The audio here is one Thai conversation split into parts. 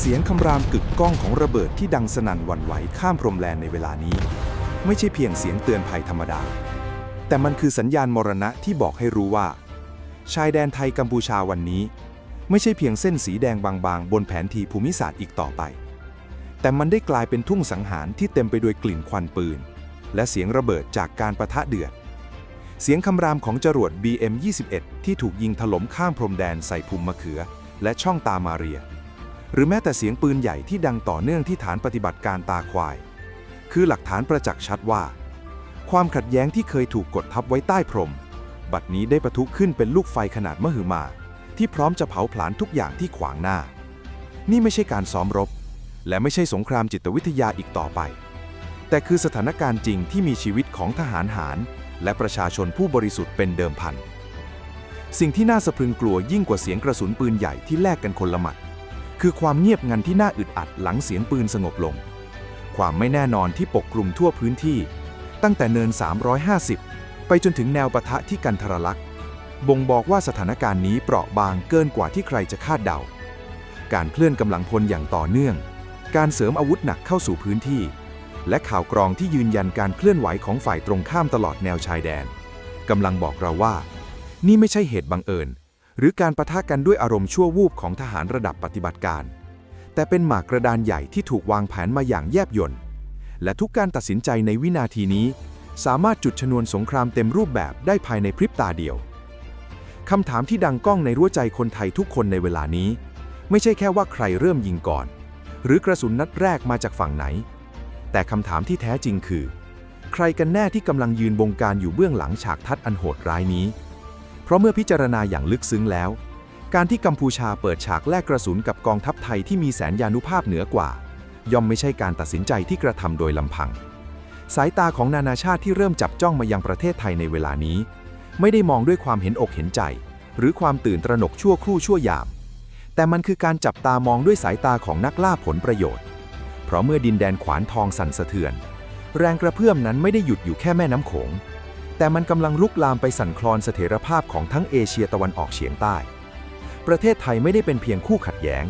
เสียงคำรามกึกก้องของระเบิดที่ดังสนั่นหวั่นไหวข้ามพรมแดนในเวลานี้ ไม่ใช่เพียงเสียงเตือนภัยธรรมดา แต่มันคือสัญญาณมรณะที่บอกให้รู้ว่า ชายแดนไทยกัมพูชาวันนี้ ไม่ใช่เพียงเส้นสีแดงบางๆ บนแผนที่ภูมิศาสตร์อีกต่อไป แต่มันได้กลายเป็นทุ่งสังหารที่เต็มไปด้วยกลิ่นควันปืน และเสียงระเบิดจากการประทะเดือดเสียงคำรามของจรวด BM-21 ที่ถูกยิงถล่มข้ามพรมแดนใส่ภูมิมะเขือ และช่องตามาเรีย หรือแม้แต่เสียงปืนใหญ่ที่ดังต่อเนื่องที่ฐานปฏิบัติการตาควาย คือหลักฐานประจักษ์ชัดว่า ความขัดแย้งที่เคยถูกกดทับไว้ใต้พรม บัดนี้ได้ประทุขึ้นเป็นลูกไฟขนาดมหึมา ที่พร้อมจะเผาผลาญทุกอย่างที่ขวางหน้า นี่ไม่ใช่การซ้อมรบ และไม่ใช่สงครามจิตวิทยาอีกต่อไป แต่คือสถานการณ์จริงที่มีชีวิตของทหารหาร และประชาชนผู้บริสุทธิ์เป็นเดิมพัน สิ่งที่น่าสะพรึงกลัวยิ่งกว่าเสียงกระสุนปืนใหญ่ที่แลกกันคนละหมัด คือความเงียบงันที่น่าอึดอัดหลังเสียงปืนสงบลง ความไม่แน่นอนที่ปกคลุมทั่วพื้นที่ ตั้งแต่เนิน 350 ไปจนถึงแนวปะทะที่กันทรลักษณ์บ่งบอกว่าสถานการณ์นี้เปราะบางเกินกว่าที่ใครจะคาดเดา การเคลื่อนกำลังพลอย่างต่อเนื่อง การเสริมอาวุธหนักเข้าสู่พื้นที่ และข่าวกรองที่ยืนยันการเคลื่อนไหวของฝ่ายตรงข้ามตลอดแนวชายแดนกำลังบอกเราว่า นี่ไม่ใช่เหตุบังเอิญ หรือการประทะกันด้วยอารมณ์ชั่ววูบของทหารระดับปฏิบัติการ แต่เป็นหมากกระดานใหญ่ที่ถูกวางแผนมาอย่างแยบยลและทุกการตัดสินใจในวินาทีนี้ สามารถจุดชนวนสงครามเต็มรูปแบบได้ภายในพริบตาเดียวคำถามที่ดังก้องในรั้วใจคนไทยทุกคนในเวลานี้ ไม่ใช่แค่ว่าใครเริ่มยิงก่อน หรือกระสุนนัดแรกมาจากฝั่งไหน แต่คำถามที่แท้จริงคือ ใครกันแน่ที่กำลังยืนบงการอยู่เบื้องหลังฉากทัดอันโหดร้ายนี้ เพราะเมื่อพิจารณาอย่างลึกซึ้งแล้ว การที่กัมพูชาเปิดฉากแลกกระสุนกับกองทัพไทยที่มีแสนยานุภาพเหนือกว่า ย่อมไม่ใช่การตัดสินใจที่กระทำโดยลำพัง สายตาของนานาชาติที่เริ่มจับจ้องมายังประเทศไทยในเวลานี้ ไม่ได้มองด้วยความเห็นอกเห็นใจ หรือความตื่นตระหนกชั่วครู่ชั่วยาม แต่มันคือการจับตามองด้วยสายตาของนักล่าผลประโยชน์ เพราะเมื่อดินแดนขวานทองสั่นสะเทือน แรงกระเพื่อมนั้นไม่ได้หยุดอยู่แค่แม่น้ำโขง แต่มันกำลังลุกลามไปสั่นคลอนเสถียรภาพของทั้งเอเชียตะวันออกเฉียงใต้ ประเทศไทยไม่ได้เป็นเพียงคู่ขัดแย้ง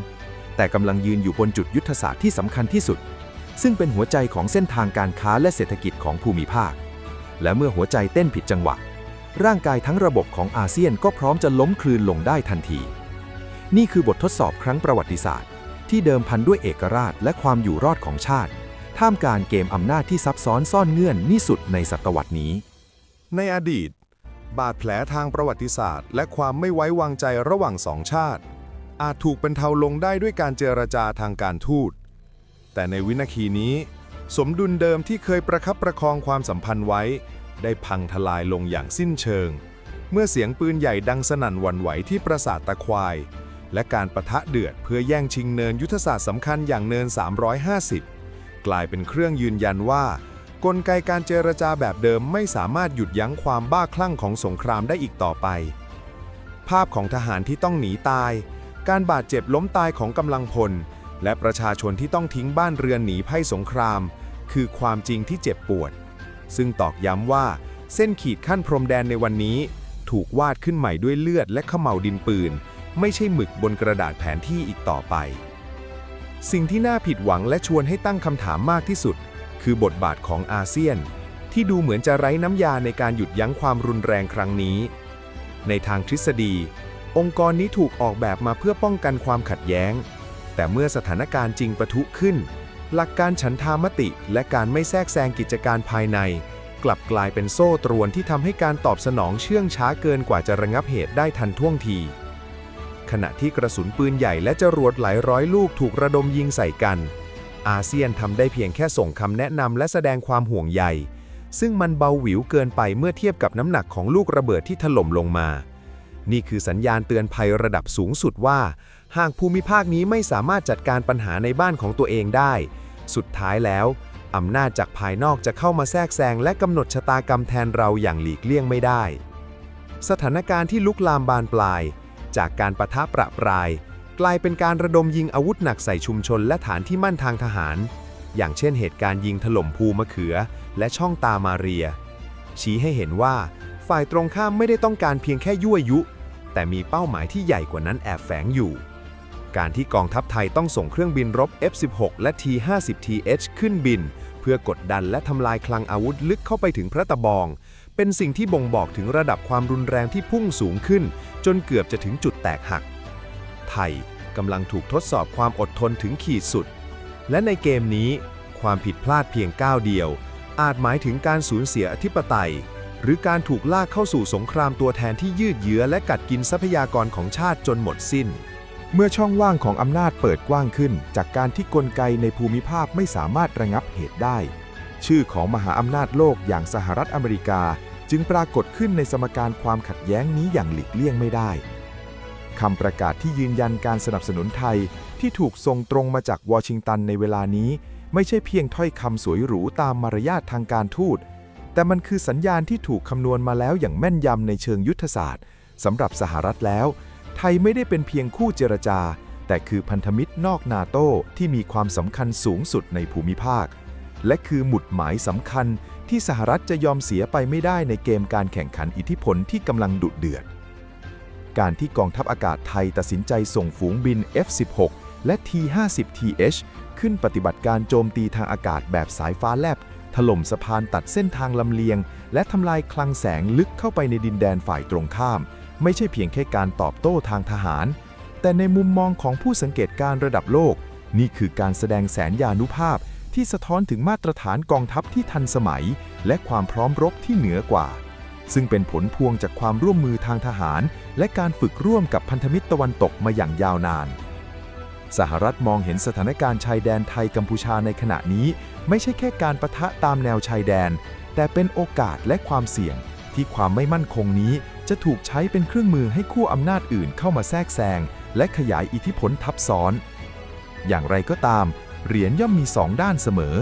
แต่กำลังยืนอยู่บนจุดยุทธศาสตร์ที่สำคัญที่สุด ซึ่งเป็นหัวใจของเส้นทางการค้าและเศรษฐกิจของภูมิภาค และเมื่อหัวใจเต้นผิดจังหวะ ร่างกายทั้งระบบของอาเซียนก็พร้อมจะล้มคลืนลงได้ทันที นี่คือบททดสอบครั้งประวัติศาสตร์ ที่เดิมพันด้วยเอกราชและความอยู่รอดของชาติ ท่ามกลางเกมอำนาจที่ซับซ้อนซ่อนเงื่อนนี่สุดในศตวรรษนี้ ในอดีต บาดแผลทางประวัติศาสตร์ และความไม่ไว้วางใจระหว่างสองชาติ อาจถูกบรรเทาลงได้ด้วยการเจรจาทางการทูต แต่ในวินาทีนี้ สมดุลเดิมที่เคยประคับประคองความสัมพันธ์ไว้ ได้พังทลายลงอย่างสิ้นเชิง เมื่อเสียงปืนใหญ่ดังสนั่นหวั่นไหวที่ปราสาทตะควาย และการประทะเดือดเพื่อแย่งชิงเนินยุทธศาสตร์สำคัญอย่างเนิน 350 กลายเป็นเครื่องยืนยันว่า กลไกการเจรจาแบบเดิมไม่สามารถหยุดยั้งความบ้าคลั่งของสงครามได้อีกต่อไป ภาพของทหารที่ต้องหนีตาย การบาดเจ็บล้มตายของกำลังพล และประชาชนที่ต้องทิ้งบ้านเรือนหนีภัยสงคราม คือความจริงที่เจ็บปวด ซึ่งตอกย้ำว่า เส้นขีดขั้นพรมแดนในวันนี้ ถูกวาดขึ้นใหม่ด้วยเลือดและขม่าวดินปืน ไม่ใช่หมึกบนกระดาษแผนที่อีกต่อไป สิ่งที่น่าผิดหวังและชวนให้ตั้งคำถามมากที่สุด คือบทบาทของอาเซียน ที่ดูเหมือนจะไร้น้ำยาในการหยุดยั้งความรุนแรงครั้งนี้ ในทางทฤษฎี องค์กรนี้ถูกออกแบบมาเพื่อป้องกันความขัดแย้ง แต่เมื่อสถานการณ์จริงประทุขึ้น หลักการฉันทามติและการไม่แทรกแซงกิจการภายใน กลับกลายเป็นโซ่ตรวนที่ทำให้การตอบสนองเชื่องช้าเกินกว่าจะระงับเหตุได้ทันท่วงทีขณะที่กระสุนปืนใหญ่และจรวดหลายร้อยลูกถูกระดมยิงใส่กัน อาเซียนทำได้เพียงแค่ส่งคำแนะนำและแสดงความห่วงใย ซึ่งมันเบาหวิวเกินไปเมื่อเทียบกับน้ำหนักของลูกระเบิดที่ถล่มลงมา นี่คือสัญญาณเตือนภัยระดับสูงสุดว่า หากภูมิภาคนี้ไม่สามารถจัดการปัญหาในบ้านของตัวเองได้ สุดท้ายแล้วอำนาจจากภายนอกจะเข้ามาแทรกแซงและกำหนดชะตากรรมแทนเราอย่างหลีกเลี่ยงไม่ได้ สถานการณ์ที่ลุกลามบานปลาย จากการประทะประปราย กลายเป็นการระดมยิงอาวุธหนักใส่ชุมชนและฐานที่มั่นทางทหาร อย่างเช่นเหตุการณ์ยิงถล่มภูมะเขือ และช่องตามาเรีย ชี้ให้เห็นว่า ฝ่ายตรงข้ามไม่ได้ต้องการเพียงแค่ยั่วยุ แต่มีเป้าหมายที่ใหญ่กว่านั้นแอบแฝงอยู่ การที่กองทัพไทยต้องส่งเครื่องบินรบ F-16 และ T-50TH ขึ้นบิน เพื่อกดดันและทำลายคลังอาวุธลึกเข้าไปถึงพระตะบอง เป็นสิ่งที่บ่งบอกถึงระดับความรุนแรงที่พุ่งสูงขึ้น จนเกือบจะถึงจุดแตกหัก ไทยกำลังถูกทดสอบความอดทนถึงขีดสุด และในเกมนี้ ความผิดพลาดเพียงก้าวเดียว อาจหมายถึงการสูญเสียอธิปไตย หรือการถูกลากเข้าสู่สงครามตัวแทนที่ยืดเยื้อและกัดกินทรัพยากรของชาติจนหมดสิ้น เมื่อช่องว่างของอำนาจเปิดกว้างขึ้น จากการที่กลไกในภูมิภาคไม่สามารถระงับเหตุได้ ชื่อของมหาอำนาจโลกอย่างสหรัฐอเมริกา จึงปรากฏขึ้นในสมการความขัดแย้งนี้อย่างหลีกเลี่ยงไม่ได้ คำประกาศที่ยืนยันการสนับสนุนไทยที่ถูกส่งตรงมาจากวอชิงตันในเวลานี้ ไม่ใช่เพียงถ้อยคำสวยหรูตามมารยาททางการทูต แต่มันคือสัญญาณที่ถูกคำนวณมาแล้วอย่างแม่นยำในเชิงยุทธศาสตร์สำหรับสหรัฐแล้ว ไทยไม่ได้เป็นเพียงคู่เจรจา แต่คือพันธมิตรนอกนาโต้ที่มีความสำคัญสูงสุดในภูมิภาค และคือหมุดหมายสำคัญที่สหรัฐจะยอมเสียไปไม่ได้ในเกมการแข่งขันอิทธิพลที่กำลังดุเดือด การที่กองทัพอากาศไทยตัดสินใจส่งฝูงบิน F-16 และ T-50TH ขึ้นปฏิบัติการโจมตีทางอากาศแบบสายฟ้าแลบ ถล่มสะพานตัดเส้นทางลำเลียง และทำลายคลังแสงลึกเข้าไปในดินแดนฝ่ายตรงข้าม ไม่ใช่เพียงแค่การตอบโต้ทางทหาร แต่ในมุมมองของผู้สังเกตการณ์ระดับโลก นี่คือการแสดงแสนยานุภาพที่สะท้อนถึงมาตรฐานกองทัพที่ทันสมัย และความพร้อมรบที่เหนือกว่า ซึ่งเป็นผลพวงจากความร่วมมือทางทหาร และการฝึกร่วมกับพันธมิตรตะวันตกมาอย่างยาวนาน สหรัฐมองเห็นสถานการณ์ชายแดนไทยกัมพูชาในขณะนี้ ไม่ใช่แค่การประทะตามแนวชายแดน แต่เป็นโอกาสและความเสี่ยง ที่ความไม่มั่นคงนี้จะถูกใช้เป็นเครื่องมือให้คู่อำนาจอื่นเข้ามาแทรกแซงและขยายอิทธิพลทับซ้อน อย่างไรก็ตาม เหรียญย่อมมีสองด้านเสมอ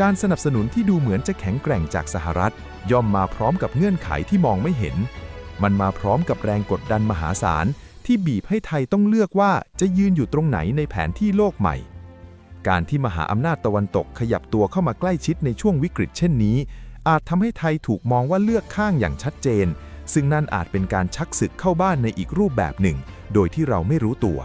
การสนับสนุนที่ดูเหมือนจะแข็งแกร่งจากสหรัฐ ย่อมมาพร้อมกับเงื่อนไขที่มองไม่เห็น มันมาพร้อมกับแรงกดดันมหาศาล ที่บีบให้ไทยต้องเลือกว่าจะยืนอยู่ตรงไหนในแผนที่โลกใหม่ การที่มหาอำนาจตะวันตกขยับตัวเข้ามาใกล้ชิดในช่วงวิกฤตเช่นนี้ อาจทำให้ไทยถูกมองว่าเลือกข้างอย่างชัดเจน ซึ่งนั่นอาจเป็นการชักศึกเข้าบ้านในอีกรูปแบบหนึ่ง โดยที่เราไม่รู้ตัว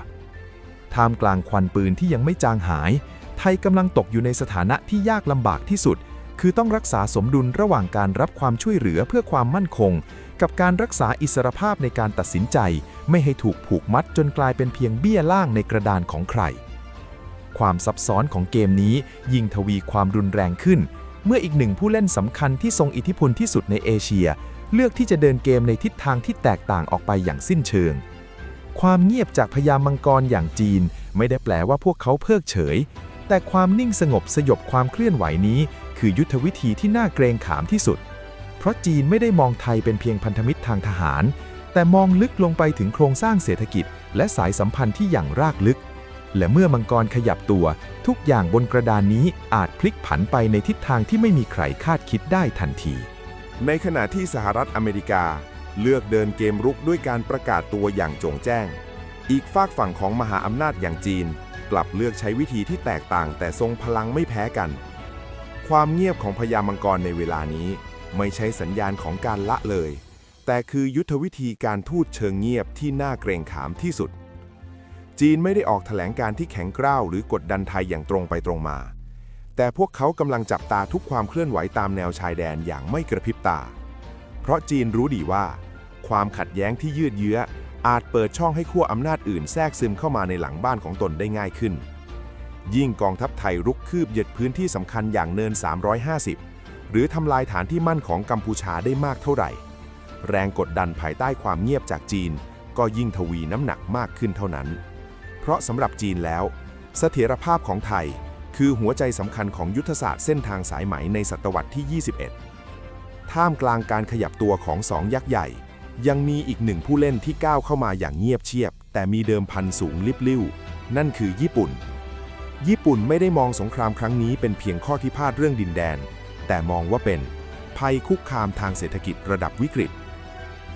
ท่ามกลางควันปืนที่ยังไม่จางหาย ไทยกำลังตกอยู่ในสถานะที่ยากลำบากที่สุด คือต้องรักษาสมดุลระหว่างการรับความช่วยเหลือเพื่อความมั่นคง กับการรักษาอิสรภาพในการตัดสินใจ ไม่ให้ถูกผูกมัดจนกลายเป็นเพียงเบี้ยล่างในกระดานของใคร ความซับซ้อนของเกมนี้ยิ่งทวีความรุนแรงขึ้น เมื่ออีกหนึ่งผู้เล่นสำคัญที่ทรงอิทธิพลที่สุดในเอเชีย เลือกที่จะเดินเกมในทิศทางที่แตกต่างออกไปอย่างสิ้นเชิง ความเงียบจากพญามังกรอย่างจีน ไม่ได้แปลว่าพวกเขาเพิกเฉย แต่ความนิ่งสงบสยบความเคลื่อนไหวนี้ คือยุทธวิธีที่น่าเกรงขามที่สุด เพราะจีนไม่ได้มองไทยเป็นเพียงพันธมิตรทางทหาร แต่มองลึกลงไปถึงโครงสร้างเศรษฐกิจ และสายสัมพันธ์ที่อย่างรากลึก และเมื่อมังกรขยับตัว ทุกอย่างบนกระดานนี้อาจพลิกผันไปในทิศทางที่ไม่มีใครคาดคิดได้ทันที ในขณะที่สหรัฐอเมริกา เลือกเดินเกมรุกด้วยการประกาศตัวอย่างโจงแจ้ง อีกฝากฝั่งของมหาอำนาจอย่างจีน กลับเลือกใช้วิธีที่แตกต่างแต่ทรงพลังไม่แพ้กัน ความเงียบของพญามังกรในเวลานี้ ไม่ใช่สัญญาณของการละเลย แต่คือยุทธวิธีการทูตเชิงเงียบที่น่าเกรงขามที่สุด จีนไม่ได้ออกแถลงการที่แข็งกร้าวหรือกดดันไทยอย่างตรงไปตรงมา แต่พวกเขากำลังจับตาทุกความเคลื่อนไหวตามแนวชายแดนอย่างไม่กระพริบตา เพราะจีนรู้ดีว่า ความขัดแย้งที่ยืดเยื้ออาจเปิดช่องให้ขั้วอำนาจอื่นแทรกซึมเข้ามาในหลังบ้านของตนได้ง่ายขึ้น ยิ่งกองทัพไทยรุกคืบเหยียดพื้นที่สำคัญอย่างเนิน 350 หรือทำลายฐานที่มั่นของกัมพูชาได้มากเท่าไหร่ แรงกดดันภายใต้ความเงียบจากจีน ก็ยิ่งทวีน้ำหนักมากขึ้นเท่านั้น เพราะสำหรับจีนแล้ว เสถียรภาพของไทย คือหัวใจสำคัญของยุทธศาสตร์เส้นทางสายไหมในศตวรรษที่ 21 ท่ามกลางการขยับตัวของสองยักษ์ใหญ่ ยังมีอีกหนึ่งผู้เล่นที่ก้าวเข้ามาอย่างเงียบเชียบ แต่มีเดิมพันสูงลิบลิ่วนั่นคือญี่ปุ่น ญี่ปุ่นไม่ได้มองสงครามครั้งนี้เป็นเพียงข้อที่พาดเรื่องดินแดน แต่มองว่าเป็น ภัยคุกคามทางเศรษฐกิจระดับวิกฤต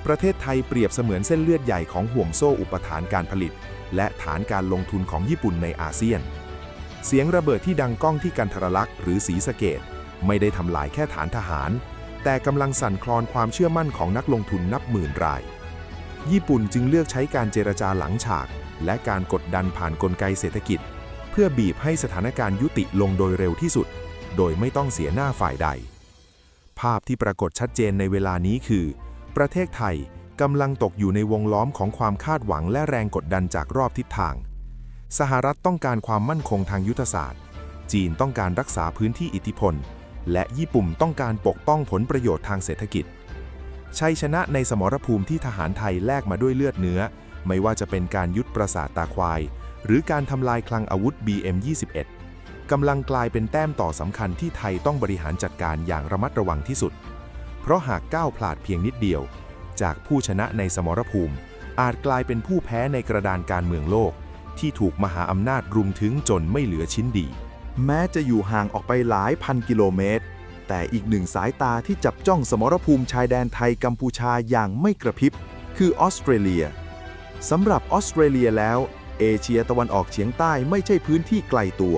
ประเทศไทยเปรียบเสมือนเส้นเลือดใหญ่ของห่วงโซ่อุปทานการผลิต และฐานการลงทุนของญี่ปุ่นในอาเซียน เสียงระเบิดที่ดังก้องที่กันทรลักษณ์หรือศรีสะเกดไม่ได้ทำลายแค่ฐานทหาร แต่กำลังสั่นคลอนความเชื่อมั่นของนักลงทุนนับหมื่นราย ญี่ปุ่นจึงเลือกใช้การเจรจาหลังฉาก และการกดดันผ่านกลไกเศรษฐกิจ พื่อบีบให้สถานการณ์ยุติลงโดยเร็วที่สุด โดยไม่ต้องเสียหน้าฝ่ายใด ภาพที่ปรากฏชัดเจนในเวลานี้คือ ประเทศไทยกำลังตกอยู่ในวงล้อมของความคาดหวังและแรงกดดันจากรอบทิศทาง สหรัฐต้องการความมั่นคงทางยุทธศาสตร์ จีนต้องการรักษาพื้นที่อิทธิพล และญี่ปุ่นต้องการปกป้องผลประโยชน์ทางเศรษฐกิจ ชัยชนะในสมรภูมิที่ทหารไทยแลกมาด้วยเลือดเนื้อ ไม่ว่าจะเป็นการยุดปราสาทตาควาย หรือการทำลายคลังอาวุธ BM21 กำลังกลายเป็นแต้มต่อสำคัญที่ไทยต้องบริหารจัดการอย่างระมัดระวังที่สุด เพราะหากก้าวพลาดเพียงนิดเดียว จากผู้ชนะในสมรภูมิ อาจกลายเป็นผู้แพ้ในกระดานการเมืองโลก ที่ถูกมหาอำนาจรุมถึงจนไม่เหลือชิ้นดี แม้จะอยู่ห่างออกไปหลายพันกิโลเมตร แต่อีกหนึ่งสายตาที่จับจ้องสมรภูมิชายแดนไทยกัมพูชาอย่างไม่กระพริบ คือออสเตรเลีย สำหรับออสเตรเลียแล้ว เอเชียตะวันออกเฉียงใต้ไม่ใช่พื้นที่ไกลตัว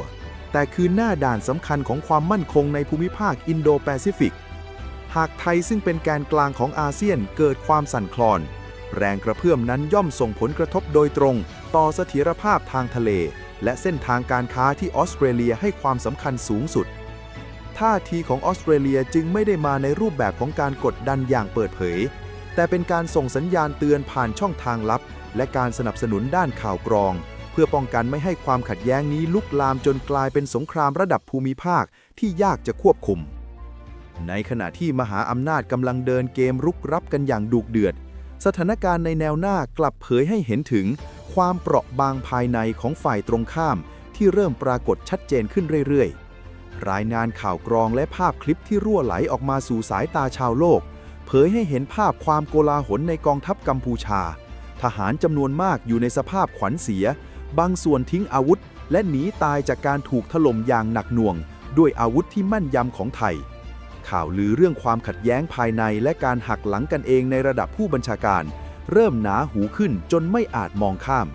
แต่คือหน้าด่านสำคัญของความมั่นคงในภูมิภาคอินโดแปซิฟิก หากไทยซึ่งเป็นแกนกลางของอาเซียนเกิดความสั่นคลอน แรงกระเพื่อมนั้นย่อมส่งผลกระทบโดยตรง ต่อเสถียรภาพทางทะเล และเส้นทางการค้าที่ออสเตรเลียให้ความสำคัญสูงสุด ท่าทีของออสเตรเลียจึงไม่ได้มาในรูปแบบของการกดดันอย่างเปิดเผย แต่เป็นการส่งสัญญาณเตือนผ่านช่องทางลับ และการสนับสนุนด้านข่าวกรอง เพื่อป้องกันไม่ให้ความขัดแย้งนี้ลุกลามจนกลายเป็นสงครามระดับภูมิภาคที่ยากจะควบคุม ในขณะที่มหาอำนาจกำลังเดินเกมรุกรับกันอย่างดุเดือด สถานการณ์ในแนวหน้ากลับเผยให้เห็นถึง ความเปราะบางภายในของฝ่ายตรงข้าม ที่เริ่มปรากฏชัดเจนขึ้นเรื่อยๆรายงานข่าวกรองและภาพคลิปที่รั่วไหลออกมาสู่สายตาชาวโลก เผยให้เห็นภาพความโกลาหลในกองทัพกัมพูชา ทหารจำนวนมากอยู่ในสภาพขวัญเสีย บางส่วนทิ้งอาวุธ และหนีตายจากการถูกถล่มอย่างหนักหน่วง ด้วยอาวุธที่แม่นยำของไทย ข่าวลือเรื่องความขัดแย้งภายในและการหักหลังกันเองในระดับผู้บัญชาการ เริ่มหนาหูขึ้นจนไม่อาจมองข้าม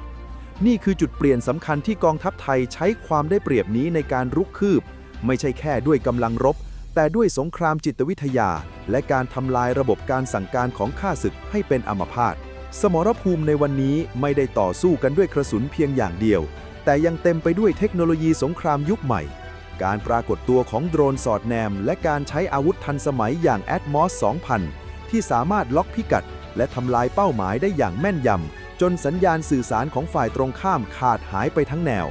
นี่คือจุดเปลี่ยนสำคัญที่กองทัพไทยใช้ความได้เปรียบนี้ในการรุกคืบ ไม่ใช่แค่ด้วยกำลังรบแต่ด้วยสงครามจิตวิทยา และการทำลายระบบการสั่งการของข้าศึกให้เป็นอัมพาต สมรภูมิในวันนี้ไม่ได้ต่อสู้กันด้วยกระสุนเพียงอย่างเดียว แต่ยังเต็มไปด้วยเทคโนโลยีสงครามยุคใหม่ การปรากฏตัวของโดรนสอดแนม และการใช้อาวุธทันสมัยอย่าง Atmos 2000 ที่สามารถล็อกพิกัด และทำลายเป้าหมายได้อย่างแม่นยำ จนสัญญาณสื่อสารของฝ่ายตรงข้ามขาดหายไปทั้งแนว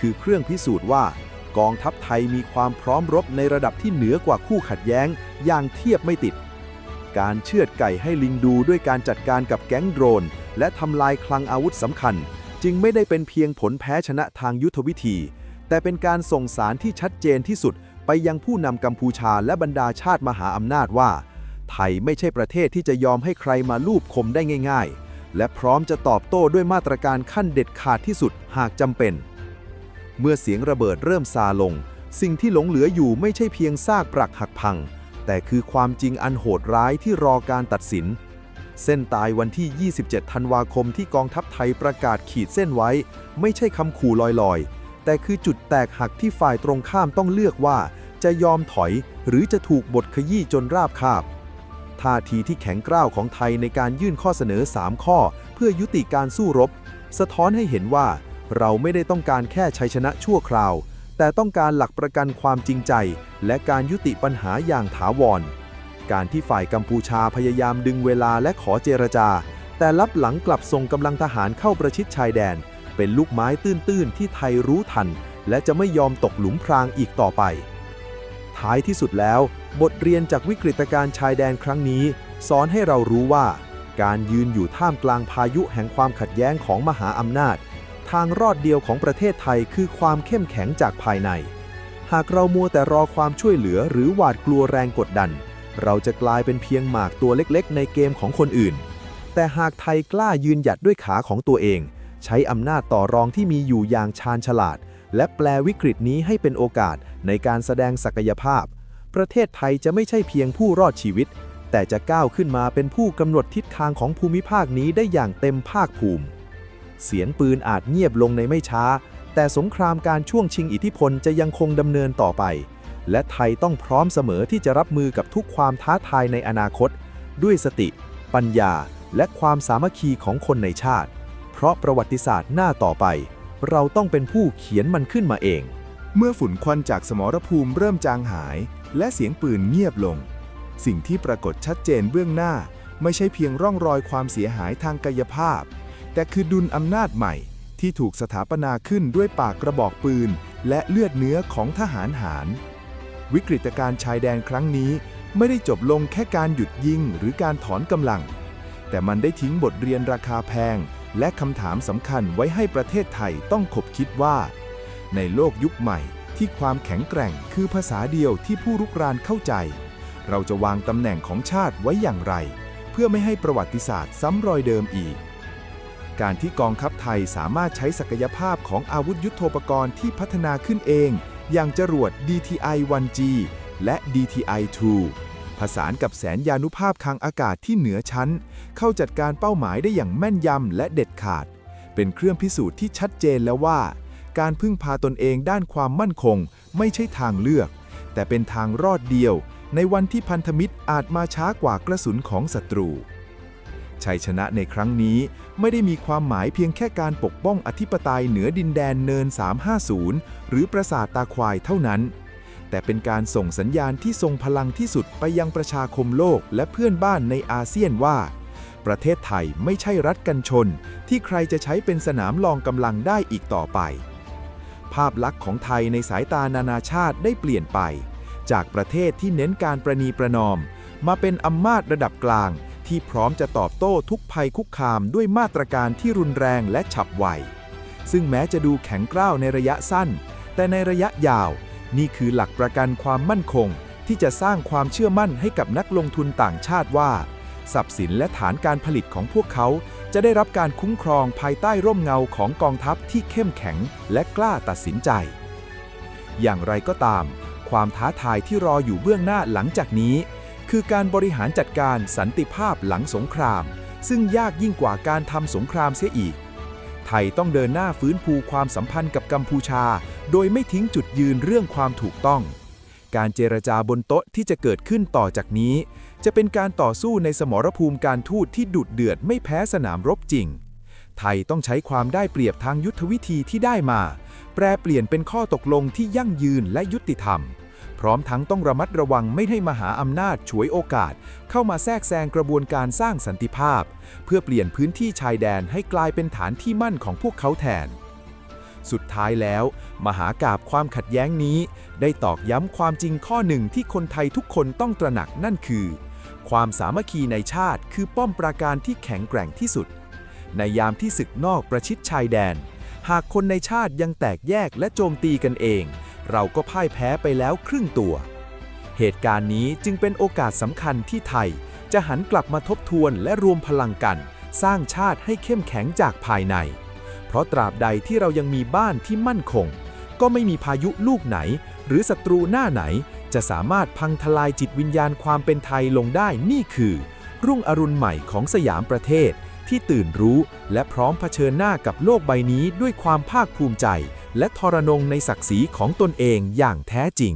คือเครื่องพิสูจน์ว่า กองทัพไทยมีความพร้อมรบในระดับที่เหนือกว่าคู่ขัดแย้ง อย่างเทียบไม่ติด การเชือดไก่ให้ลิงดูด้วยการจัดการกับแก๊งโดรน และทำลายคลังอาวุธสำคัญ จึงไม่ได้เป็นเพียงผลแพ้ชนะทางยุทธวิธี แต่เป็นการส่งสารที่ชัดเจนที่สุด ไปยังผู้นำกัมพูชาและบรรดาชาติมหาอำนาจว่า ไทยไม่ใช่ประเทศที่จะยอมให้ใครมาลูบคมได้ง่าย ๆ และพร้อมจะตอบโต้ด้วยมาตรการขั้นเด็ดขาดที่สุดหากจำเป็น เมื่อเสียงระเบิดเริ่มซาลง สิ่งที่หลงเหลืออยู่ไม่ใช่เพียงซากปรักหักพัง แต่คือความจริงอันโหดร้ายที่รอการตัดสิน เส้นตายวันที่ 27 ธันวาคมที่กองทัพไทยประกาศขีดเส้นไว้ ไม่ใช่คำขู่ลอยๆ แต่คือจุดแตกหักที่ฝ่ายตรงข้ามต้องเลือกว่า จะยอมถอยหรือจะถูกบทขยี้จนราบคาบท่าทีที่แข็งกร้าวของไทยในการยื่นข้อเสนอ 3 ข้อ เพื่อยุติการสู้รบ สะท้อนให้เห็นว่า เราไม่ได้ต้องการแค่ชัยชนะชั่วคราว แต่ต้องการหลักประกันความจริงใจ และการยุติปัญหาอย่างถาวร การที่ฝ่ายกัมพูชาพยายามดึงเวลาและขอเจรจา แต่ลับหลังกลับส่งกำลังทหารเข้าประชิดชายแดน เป็นลูกไม้ตื้นๆที่ไทยรู้ทัน และจะไม่ยอมตกหลุมพรางอีกต่อไป ท้ายที่สุดแล้ว บทเรียนจากวิกฤตการณ์ชายแดนครั้งนี้ สอนให้เรารู้ว่า การยืนอยู่ท่ามกลางพายุแห่งความขัดแย้งของมหาอำนาจ ทางรอดเดียวของประเทศไทยคือความเข้มแข็งจากภายใน หากเรามัวแต่รอความช่วยเหลือหรือหวาดกลัวแรงกดดัน เราจะกลายเป็นเพียงหมากตัวเล็กๆ ในเกมของคนอื่น แต่หากไทยกล้ายืนหยัดด้วยขาของตัวเอง ใช้อำนาจต่อรองที่มีอยู่อย่างชาญฉลาด และแปลวิกฤตนี้ให้เป็นโอกาสในการแสดงศักยภาพ ประเทศไทยจะไม่ใช่เพียงผู้รอดชีวิต แต่จะก้าวขึ้นมาเป็นผู้กำหนดทิศทางของภูมิภาคนี้ได้อย่างเต็มภาคภูมิ เสียงปืนอาจเงียบลงในไม่ช้า แต่สงครามการช่วงชิงอิทธิพลจะยังคงดำเนินต่อไป และไทยต้องพร้อมเสมอที่จะรับมือกับทุกความท้าทายในอนาคต ด้วยสติ ปัญญา และความสามัคคีของคนในชาติ เพราะประวัติศาสตร์หน้าต่อไป เราต้องเป็นผู้เขียนมันขึ้นมาเอง เมื่อฝุ่นควันจากสมรภูมิเริ่มจางหาย และเสียงปืนเงียบลง สิ่งที่ปรากฏชัดเจนเบื้องหน้า ไม่ใช่เพียงร่องรอยความเสียหายทางกายภาพ แต่คือดุลอำนาจใหม่ที่ถูกสถาปนาขึ้นด้วยปากกระบอกปืน และเลือดเนื้อของทหารหาร วิกฤตการณ์ชายแดนครั้งนี้ ไม่ได้จบลงแค่การหยุดยิงหรือการถอนกำลัง แต่มันได้ทิ้งบทเรียนราคาแพง และคำถามสำคัญไว้ให้ประเทศไทยต้องขบคิดว่า ในโลกยุคใหม่ที่ความแข็งแกร่งคือภาษาเดียวที่ผู้รุกรานเข้าใจ เราจะวางตำแหน่งของชาติไว้อย่างไร เพื่อไม่ให้ประวัติศาสตร์ซ้ำรอยเดิมอีก การที่กองทัพไทยสามารถใช้ศักยภาพของอาวุธยุโทโธปกรณ์ที่พัฒนาขึ้นเอง อย่างจรวด DTI-1G และ DTI-2 ผสานกับแสนยานุภาพทางอากาศที่เหนือชั้น เข้าจัดการเป้าหมายได้อย่างแม่นยำและเด็ดขาด เป็นเครื่องพิสูจน์ที่ชัดเจนแล้วว่า การพึ่งพาตนเองด้านความมั่นคง ไม่ใช่ทางเลือก แต่เป็นทางรอดเดียว ในวันที่พันธมิตรอาจมาช้ากว่ากระสุนของศัตรู ชัยชนะในครั้งนี้ ไม่ได้มีความหมายเพียงแค่การปกป้องอธิปไตยเหนือดินแดนเนิน 350 หรือปราสาทตาควายเท่านั้น แต่เป็นการส่งสัญญาณที่ทรงพลังที่สุดไปยังประชาคมโลกและเพื่อนบ้านในอาเซียนว่า ประเทศไทยไม่ใช่รัฐกันชน ที่ใครจะใช้เป็นสนามลองกำลังได้อีกต่อไป ภาพลักษณ์ของไทยในสายตานานาชาติได้เปลี่ยนไป จากประเทศที่เน้นการประนีประนอม มาเป็นอำมาตย์ระดับกลาง ที่พร้อมจะตอบโต้ทุกภัยคุกคามด้วยมาตรการที่รุนแรงและฉับไว ซึ่งแม้จะดูแข็งกร้าวในระยะสั้น แต่ในระยะยาว นี่คือหลักประกันความมั่นคง ที่จะสร้างความเชื่อมั่นให้กับนักลงทุนต่างชาติว่าทรัพย์สินและฐานการผลิตของพวกเขา จะได้รับการคุ้มครองภายใต้ร่มเงาของกองทัพที่เข้มแข็งและกล้าตัดสินใจ อย่างไรก็ตาม ความท้าทายที่รออยู่เบื้องหน้าหลังจากนี้ คือการบริหารจัดการสันติภาพหลังสงคราม ซึ่งยากยิ่งกว่าการทำสงครามเสียอีก ไทยต้องเดินหน้าฟื้นฟูความสัมพันธ์กับกัมพูชา โดยไม่ทิ้งจุดยืนเรื่องความถูกต้อง การเจรจาบนโต๊ะที่จะเกิดขึ้นต่อจากนี้ จะเป็นการต่อสู้ในสมรภูมิการทูตที่ดุดเดือดไม่แพ้สนามรบจริง ไทยต้องใช้ความได้เปรียบทางยุทธวิธีที่ได้มา แปรเปลี่ยนเป็นข้อตกลงที่ยั่งยืนและยุติธรรม ร้อมทั้งต้องระมัดระวังไม่ให้มหาอำนาจฉวยโอกาส เข้ามาแทรกแซงกระบวนการสร้างสันติภาพ เพื่อเปลี่ยนพื้นที่ชายแดนให้กลายเป็นฐานที่มั่นของพวกเขาแทน สุดท้ายแล้ว มหากาบความขัดแย้งนี้ ได้ตอกย้ำความจริงข้อหนึ่งที่คนไทยทุกคนต้องตระหนักนั่นคือ ความสามัคคีในชาติคือป้อมปราการที่แข็งแกร่งที่สุด ในยามที่ศึกนอกประชิดชายแดน หากคนในชาติยังแตกแยกและโจมตีกันเอง เราก็พ่ายแพ้ไปแล้วครึ่งตัว เหตุการณ์นี้จึงเป็นโอกาสสำคัญที่ไทย จะหันกลับมาทบทวนและรวมพลังกัน สร้างชาติให้เข้มแข็งจากภายใน เพราะตราบใดที่เรายังมีบ้านที่มั่นคง ก็ไม่มีพายุลูกไหน หรือศัตรูหน้าไหน จะสามารถพังทลายจิตวิญญาณความเป็นไทยลงได้นี่คือ รุ่งอรุณใหม่ของสยามประเทศที่ตื่นรู้และพร้อมเผชิญหน้ากับโลกใบนี้ด้วยความภาคภูมิใจ และทรนงในศักดิ์ศรีของตนเองอย่างแท้จริง